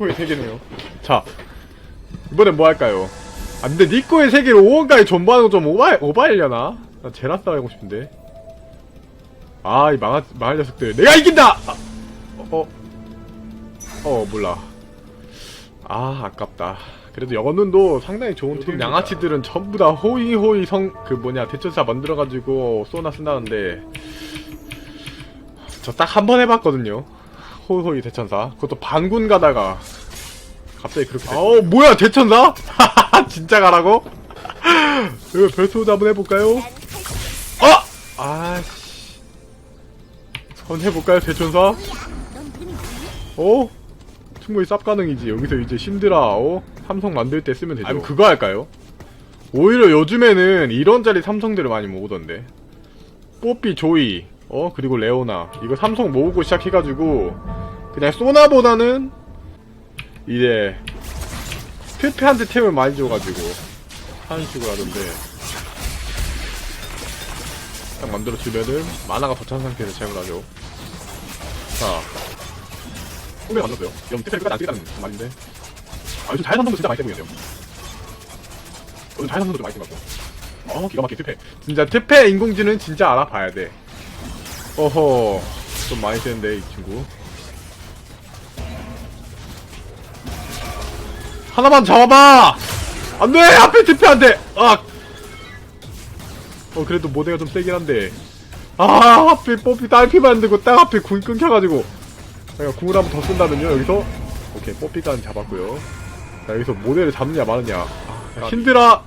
니코의 세계네요. 자, 이번엔 뭐 할까요? 아, 근데 니코의 세계를 5원까지 전부하는 거좀 오바, 오바이려나? 나 제라스 하고 싶은데. 아, 이 망할, 망할 녀석들. 내가 이긴다! 아, 어, 어, 어, 몰라. 아, 아깝다. 그래도 연운도 상당히 좋은 팀. 양아치들은 전부 다 호이호이 성, 그 뭐냐, 대천사 만들어가지고 쏘나 쓴다는데. 저 딱 한 번 해봤거든요. 호이호이 대천사. 그것도 반군 가다가. 갑자기 그렇게. 됐... 어, 뭐야, 대천사? 진짜 가라고? 이거 별소도 한번 해볼까요? 아! 아씨. 한번 해볼까요, 대천사? 어? 충분히 쌉 가능이지. 여기서 이제 신드라, 어? 삼성 만들 때 쓰면 되죠. 아니, 그거 할까요? 오히려 요즘에는 이런 자리 삼성들을 많이 모으던데. 뽀삐, 조이, 어? 그리고 레오나. 이거 삼성 모으고 시작해가지고, 그냥 소나보다는, 이제, 필패한테 템을 많이 줘가지고, 하는 식으로 하던데. 딱 만들어주면은, 만화가 더찬 상태에서 사용을 하죠. 자. 꿈에 만났어요. 여러분, 특별히 안 쓰겠다는 말인데. 아, 요즘 자연산성도 진짜 많이 있네요. 요즘 자연산성도 좀 많이 있고. 어, 기가 막히게 특패. 진짜 특패 인공지능 진짜 알아봐야 돼. 어허. 좀 많이 쓰는데, 이 친구. 하나만 잡아봐! 안 돼! 앞에 특패 안 돼! 아! 어, 그래도 모델가 좀 세긴 한데. 아, 하필 뽀삐 딸피 만들고 딱 앞에 궁 끊겨가지고. 제가 궁을 한 번 더 쓴다면요, 여기서. 오케이, 뽀삐까지 잡았고요. 자, 여기서 모델을 잡느냐, 마느냐. 아, 힘들어!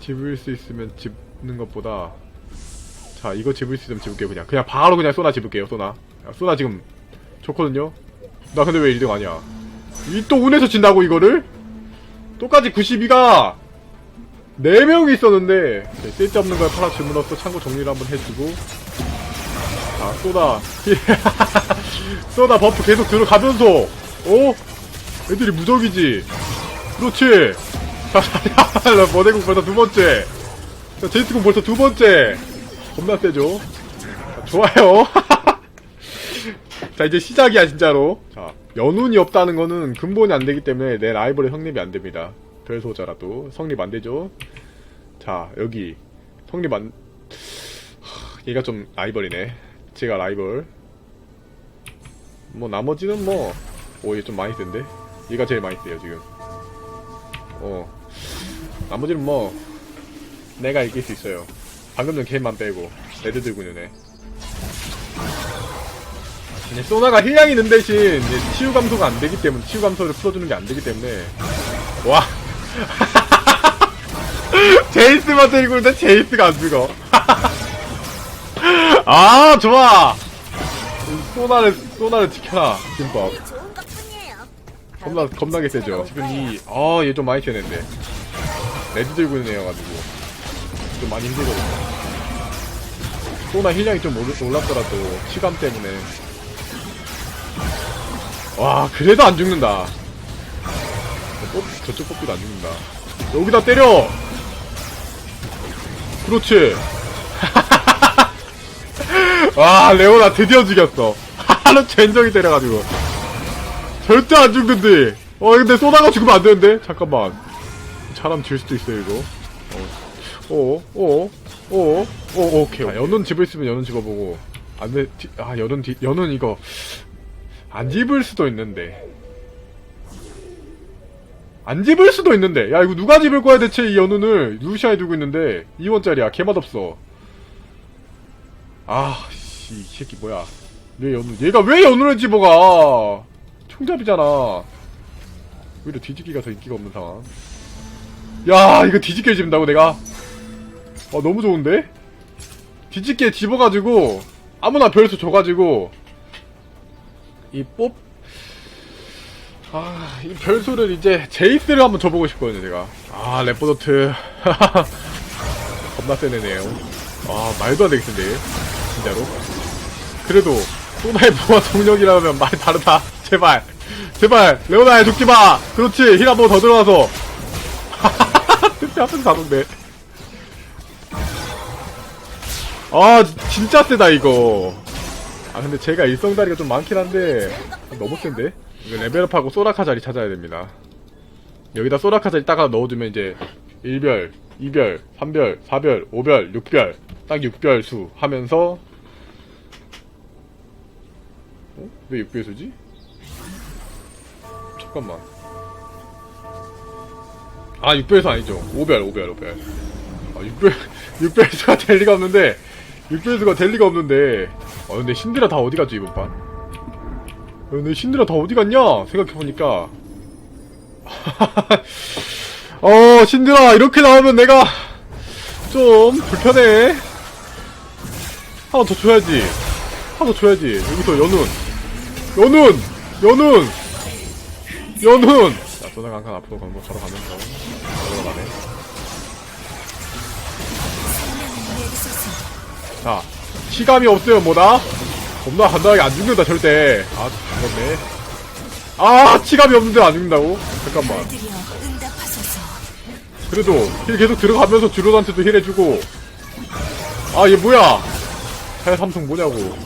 집을 수 있으면 집는 것보다. 자, 이거 집을 수 있으면 집을게요, 그냥. 그냥 바로 그냥 쏘나 집을게요, 쏘나. 야, 쏘나 지금 좋거든요? 나 근데 왜 1등 아니야? 이 또 운에서 진다고, 이거를? 똑같이 92가 4명이 있었는데, 네, 쓸데없는 걸 팔아 주문없어 창고 정리를 한번 해주고. 자, 쏘다. 쏘다 버프 계속 들어가면서, 어? 애들이 무적이지. 그렇지. 자, 자, 머대국 벌써 두 번째. 자, 제이스공 벌써 두 번째. 겁나 세죠? 자, 좋아요. 자, 이제 시작이야, 진짜로. 자, 연운이 없다는 거는 근본이 안 되기 때문에 내 라이벌의 성립이 안 됩니다. 별소자라도. 성립 안 되죠? 자, 여기. 성립 안, 하, 얘가 좀 라이벌이네. 제가 라이벌. 뭐, 나머지는 뭐, 오, 얘 좀 많이 센데? 얘가 제일 많이 세요, 지금. 어. 나머지는 뭐, 내가 이길 수 있어요. 방금 전 게임만 빼고, 레드 들고 있는 애. 근데 소나가 힐량이 있는 대신, 이제 치유 감소가 안 되기 때문에, 치유 감소를 풀어주는 게 안 되기 때문에, 와. 제이스만 때리고 있는데 제이스가 안 죽어. 아, 좋아! 소나를, 소나를 지켜라, 김밥. 겁나, 겁나게 세죠. 지금 이, 아, 얘 좀 많이 세는데. 레드 들고 있는 애여가지고. 좀 많이 힘들거든요. 소나 힐량이 좀 올- 올랐더라도, 시감 때문에. 와, 그래도 안 죽는다. 저쪽 뽑기도 안 죽는다. 여기다 때려! 그렇지! 와, 레오나 드디어 죽였어. 하루 젠정이 때려가지고. 절대 안 죽는데. 어, 근데 쏘다가 죽으면 안 되는데? 잠깐만. 사람 질 수도 있어요, 이거. 어, 어, 어, 어, 어, 오케이. 아, 연운 집을 쓰면 연운 집어보고. 안 돼, 디, 아, 연운 디, 연운 이거. 안 집을 수도 있는데. 안 집을 수도 있는데. 야, 이거 누가 집을 거야, 대체 이 연운을. 루시아에 두고 있는데. 2원짜리야. 개맛없어. 아, 씨, 이 새끼 뭐야. 왜 연운, 얘가 왜 연운을 집어가? 총잡이잖아. 오히려 뒤집기가 더 인기가 없는 상황. 야, 이거 뒤집게 집는다고 내가? 어, 너무 좋은데? 뒤집게 집어가지고, 아무나 별수 줘가지고, 이 뽑, 아, 이 별수를 이제 제이스를 한번 줘보고 싶거든요, 제가. 아, 레포도트. 겁나 센 애네요. 아, 말도 안 되겠는데, 진짜로. 그래도, 소나의 부하 동력이라면 말 다르다. 제발. 제발, 레오나야 죽지 마! 그렇지, 힐 한 번 더 들어와서. 그때 앞에서 다던데. 아, 지- 진짜 세다, 이거. 아, 근데 제가 일성다리가 좀 많긴 한데, 너무 센데? 레벨업하고 소라카 자리 찾아야 됩니다. 여기다 소라카 자리 딱 하나 넣어두면 이제 1별, 2별, 3별, 4별, 5별, 6별 딱 6별 수 하면서 어? 왜 6별 수지? 잠깐만 아 6별 수 아니죠 5별 5별 5별 아 6별 6별 수가 될 리가 없는데 6별 수가 될 리가 없는데 아 근데 신드라 다 어디 갔지 이번 판? 야, 근데 신드라 다 어디 갔냐? 생각해보니까. 어, 신드라, 이렇게 나오면 내가 좀 불편해. 하나 더 줘야지. 하나 더 줘야지. 여기서 연운. 연운! 연운! 연운! 자, 소나가 한칸 앞으로 가는 거 저러 가면서. 저러 가네. 자, 시감이 없으면 뭐다? 겁나 간단하게 안 죽는다 절대. 아 죽었네. 아 치감이 없는데 안 죽는다고? 잠깐만. 그래도 힐 계속 들어가면서 주로한테도 힐 해주고. 아 얘 뭐야? 자야 삼성 뭐냐고.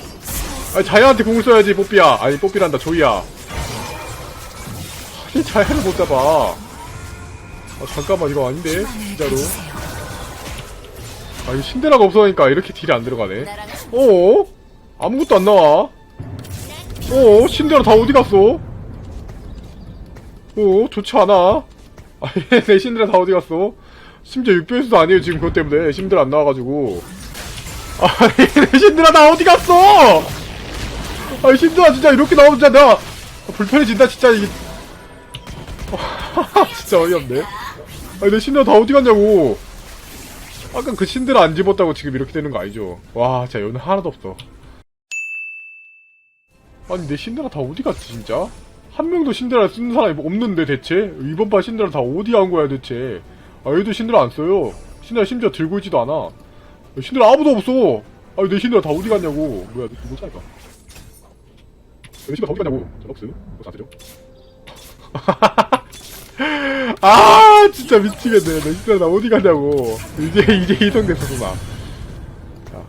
아니 자야한테 공을 써야지 뽀삐야. 아니 뽀삐란다 조이야. 아니 자야를 못 잡아. 아 잠깐만 이거 아닌데 진짜로 아 이거 신데라가 없어니까 이렇게 딜이 안 들어가네 어? 아무것도 안 나와. 어? 신데라 다 어디 갔어? 어? 좋지 않아. 아니, 내 신데라 다 어디 갔어? 심지어 6변수도 아니에요, 지금 그것 때문에. 신데라 안 나와가지고. 아니, 내 신데라 다 어디 갔어? 아니, 신데라 진짜 이렇게 나오면 진짜 내가 불편해진다, 진짜. 이게. 진짜 어이없네. 아니, 내 신데라 다 어디 갔냐고. 아까 그 신데라 안 집었다고 지금 이렇게 되는 거 아니죠? 와, 진짜 연은 하나도 없어. 아니 내 신데라 다 어디 갔지 진짜? 한 명도 신데라 쓰는 사람이 없는데 대체? 이번 판 신데라 다 어디 간 거야 대체? 아 얘도 신데라 안 써요. 신데라 심지어 들고 있지도 않아. 신데라 아무도 없어. 아니 내 신데라 다 어디 갔냐고. 뭐야 누구 차이가? 내 신데라 다 어디 갔냐고. 럭스? 럭스 안 쓰죠? 아 진짜 미치겠네. 내 신데라 다 어디 갔냐고. 이제 이제 이동됐어 나. 자,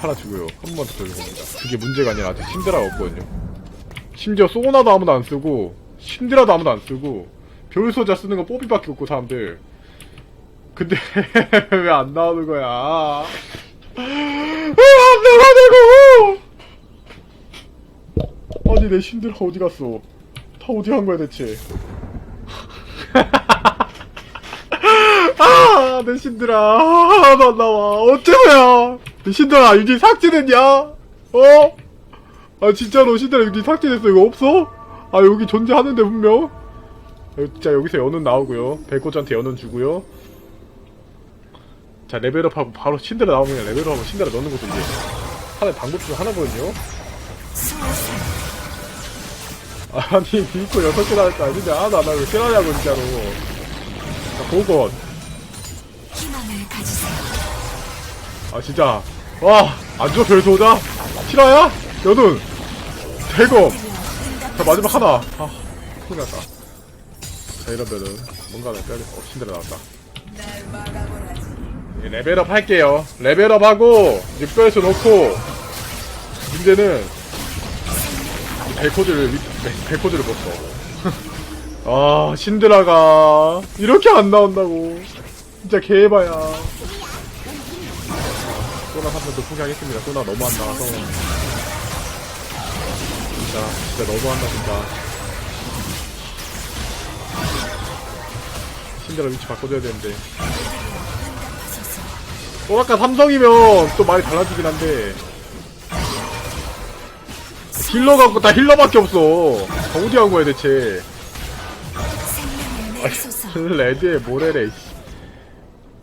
팔아주고요. 한 번 더 돌려봅니다. 그게 문제가 아니라 아직 신데라가 없거든요. 심지어 소나도 아무도 안 쓰고, 신데라도 아무도 안 쓰고, 별소자 쓰는 건 뽀삐밖에 없고, 사람들. 근데, 왜 안 나오는 거야? 왜안 나가냐고! 아니, 내 신데라 어디 갔어? 다 어디 간 거야, 대체? 아, 내 신들아. 하나도 안 나와. 어쩌면. 내 신들아, 유진 삭제됐냐? 어? 아, 진짜로 신들아, 유진 삭제됐어. 이거 없어? 아, 여기 존재하는데, 분명. 여- 자, 여기서 연운 나오고요. 백호자한테 연운 주고요. 자, 레벨업하고 바로 신데라 나오면 레벨업하고 신데라 넣는 것도 이제 하나의 방법 중 하나거든요. 아니, 믿고 여섯 개거 아닌데, 하나도 안 나오고, 세라냐고, 진짜로. 자, 보건. 희망을 가지세요. 아 진짜. 와 안줘 별소자. 실화야? 연운 대검 자 마지막 하나. 아 큰일 났다. 자 이러면은 뭔가 내 빼야겠다 어 신데라 나왔다. 예, 레벨업 할게요. 레벨업 하고 6배에서 놓고 문제는 이 벨코드를 위- 벨코드를 못써 아 신드라가 이렇게 안 나온다고 진짜 개바야 소나 한번 더 포기하겠습니다. 소나 너무 안 나와서. 진짜, 진짜 너무한다, 진짜. 신데라 위치 바꿔줘야 되는데. 소라카 삼성이면 또 말이 달라지긴 한데. 힐러 갖고 다 힐러밖에 없어. 다 어디 간 거야, 대체. 생명을 내소서. 레드에 모래래, 씨.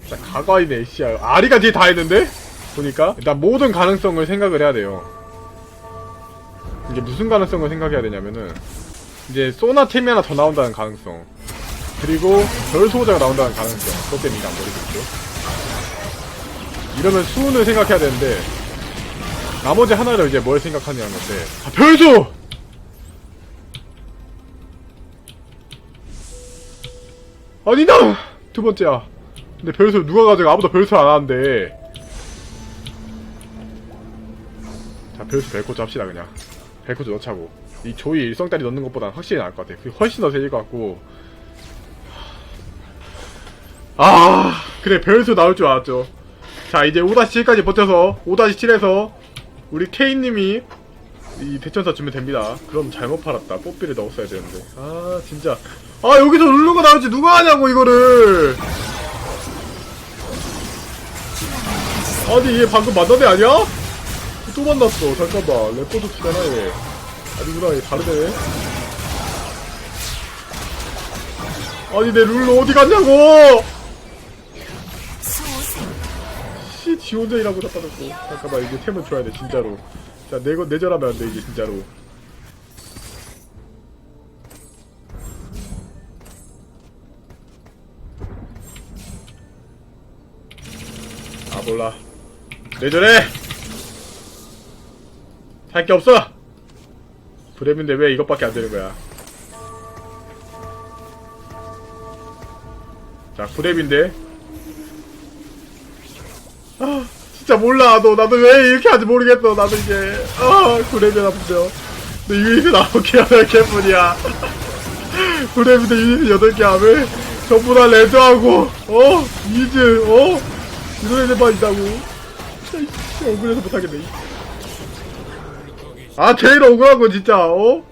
진짜 가과이네, 씨야. 아리가 뒤에 다 했는데? 보니까 일단 모든 가능성을 생각을 해야 돼요. 이게 무슨 가능성을 생각해야 되냐면은 이제 소나템이 하나 더 나온다는 가능성 그리고 별소자가 나온다는 가능성 그것 때문에 안 버리겠죠. 이러면 수운을 생각해야 되는데 나머지 하나를 이제 뭘 생각하냐는 건데 아, 별소! 아니다! 두 번째야. 근데 별소 누가 가져가 아무도 별소 안 하는데 자 별수 벨코즈 합시다 그냥 벨코즈 넣자고 이 조이 일성다리 넣는 것보다 확실히 나을 것 같아. 그게 훨씬 더 세질 것 같고. 아, 그래, 별수 나올 줄 알았죠. 자, 이제 5-7까지 버텨서, 5-7에서, 우리 케인님이 이 대천사 주면 됩니다. 그럼 잘못 팔았다. 뽀삐를 넣었어야 되는데. 아, 진짜. 아, 여기서 누르고 나올지 누가 하냐고, 이거를! 아니, 얘 방금 만난 애 아니야? 또 만났어. 잠깐만. 레코드 투잖아, 얘. 아니구나, 얘 다르네. 아니, 내 룰루 어디 갔냐고! 지 혼자 일하고 잡아놓고 잠깐만, 이게 템을 줘야 돼, 진짜로. 자, 내거, 내절하면 안 돼, 이게 진짜로. 아, 몰라. 내절해! 할게 없어! 브렘인데 왜 이것밖에 안 되는 거야? 자, 브렘인데. 진짜 몰라. 너, 나도 왜 이렇게 하지 모르겠어. 나도 이제, 아, 구레비 나쁜데요. 너 나온 게 8개뿐이야. 구레비도 유닛이 8개 하면, 전부 다 레드하고, 어, 이즈, 어, 이런 애들만 있다고. 씨, 억울해서 못하겠네. 아, 제일 억울한 건 진짜, 어?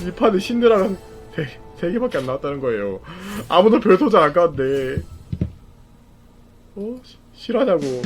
이 판에 신드라랑 3개밖에 안 나왔다는 거예요. 아무도 별 소장 안 가는데. 어? 시- 실하냐고.